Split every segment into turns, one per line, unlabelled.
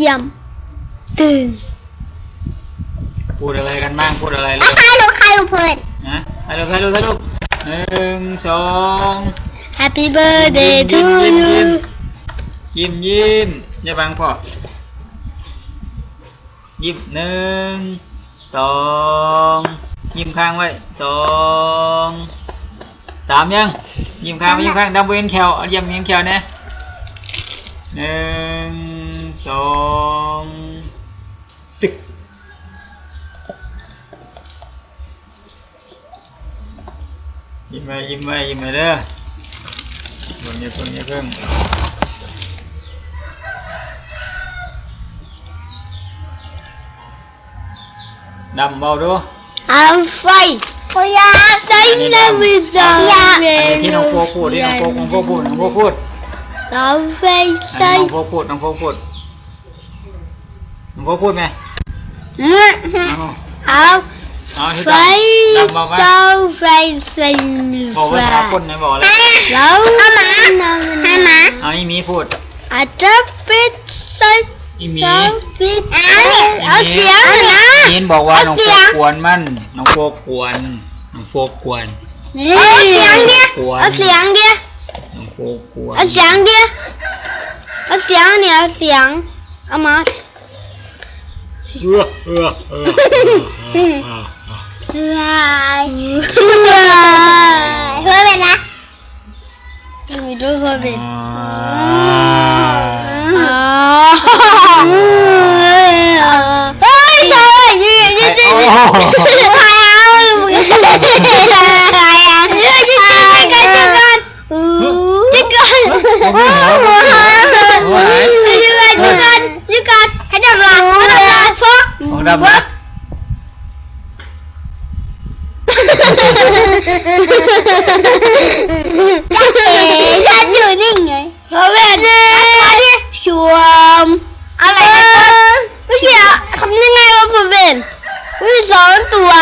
เยี่ยมตึง
พูดอะไรกันบ้างพูดอะไรเล
อะ
ย
ใครรู้ใครรู้เพื่อน
นะถ่ายรูปถ่ายรูปถ่ายรูปหนึ่งสอง
Happy birthday to
ยิ้ม
you
ยิ้มยิ้มอย่าบังพ่อยิ้มหนึ่งสองยิ้มข้างไว้สองสามยังยิ้มข้างยิ้มข้างดับเบิลแคลเอายิ้มยิ้มแคลเนี่ยหนึ่งสอง ตึกยิ้มไปยิ้มไปยิ้มไปเด้อเบิ่งอย่าเพิ่งอย่าเพิ่งดำเบาดู
I'm fine โอ้ยาใจนะวิจา
อันนี้ที่น้องโฟพูดที่น้องโฟน้องโฟพูดน้องโฟพูด
I'm fine
อันนี้น้องโฟพูดน้องโฟพูดน้องโฟพูดไหม เอา
I'm
เอาที่
fine
ดำดำบอกว่า
so fine fine
บอกภาษาคนนะบอกเลย
แล้วเอาหมาให้หมา
เอาอีมีพูด
อาจจะปิดใส่
อีมี
เอาปิดเอาเนี่ยเอาเสียงนะ
มีนบอกว่าน้องโฟ
เสียง
กวนมันน้องโฟกวนน้องโฟกวน
เอาเสียงเดียวเอาเสียงเดียว
น้องโฟกวน
เอาเสียงเดียวเอาเสียงเนี่ยเสียงเอามา
เออเออเออเออเออ
ลายเดำ
นะ
ฉันอยู่นี่ไงเพราะว่าเนี่ยชวมอะไรนะไม่เกี่ยวทำยังไงวะผมเป็นมีสองตัว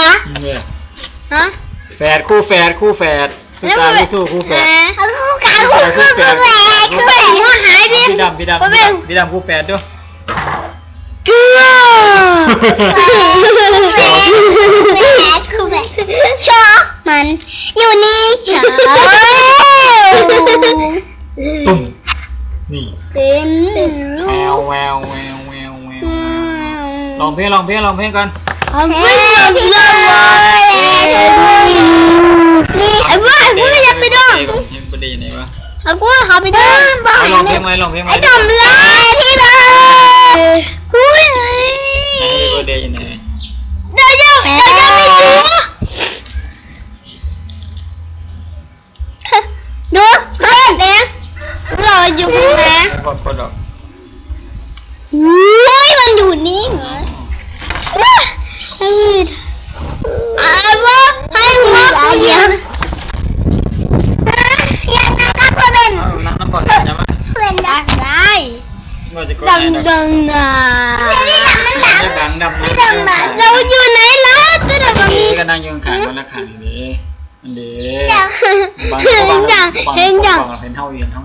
เนี่ย
ฮะ
แฝดคู่แฝดคู่แฝดคู่ตาคู่สู้คู่แฝด
คู่กันคู่คู่คู่แฝดคู่แฝดหัวหายดิ
พี่ดำพี่ดำ
ผม
พี่
เป็น
ดำพี่ดำคู่แฝดด้วย
เกลือ แฝดคู่แฝดชอบมัน อยู่นี่ชอบ
ตุ้มนี่
เป็น
แววแววแววแววแววลองเพลงลองเพลงลองเพลงก่อน
ผมไม่ยอมพี่น้องเลยไอ้บ้าไอ้บ้าอย่าไปดอง
เพลงเพลงประเด็นไหนวะ
ไอ้บ้าเขาไปดองบ้า
เอาลองเพลงไหมลองเพลงไหม
ไอ้ดำเลย
เรา
อยู่ไหน
กดกดดอก
เฮ้ยมันอยู่นี่เหรอไอ้ไอ้บ้าไอ้บ้าเดี๋ยวยังนะครับพ่อเป็น
เอาน้ำน้ำก่อนนะมา
เป็นดังได้
ก็จะกด
ดัง
ไหนดอก
ดังนะ ห็น
บาง
ดัง
บาง
เห็นดัง
บางเห็นเท่ายืนเท่า